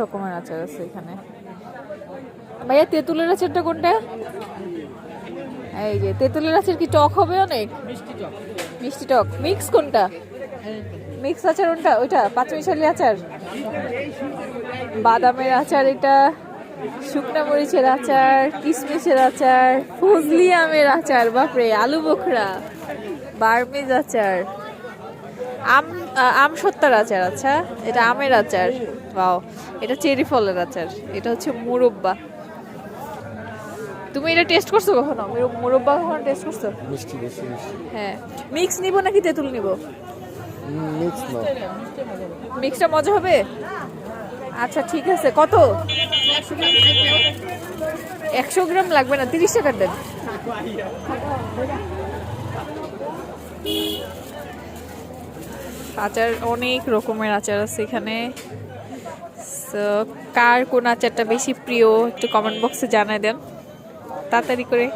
রকমের আচার আছে এখানে। ভাইয়া তেঁতুলের আচারটা কোনটা? এই যে তেঁতুলের আচার কি টক হবে অনেক? মিষ্টি টক। মিক্স কোনটা? মিক্স আচার কোনটা? ওইটা পাঁচমিশালি আচার? বাদামের আচার এটা শুকনা মরিচের আচার কিশমিশের আচার ফজলি আমের আচার বাপরে আলু বোখরা বার্মিজ আচার। আম আম সত্তার আচার আচ্ছা? এটা আমের আচার। বাও এটা চেরি ফলের আচার। এটা হচ্ছে মুরব্বা। তুমি এটা টেস্ট করছ কখনো? মুরব্বা কখনো টেস্ট করছ? মিষ্টি বেশি মিষ্টি। হ্যাঁ। মিক্স নিব নাকি তেঁতুল নিব? মিক্স না মিক্সটা মজা হবে? আচ্ছা ঠিক আছে। কত? একশো গ্রাম লাগবে না তিরিশ টাকার দেন। আচার, অনেক রকমের আচার আছে এখানে। সো কার কোন আচারটা বেশি প্রিয় একটু কমেন্ট বক্সে জানাই দেন। তাড়াতাড়ি করে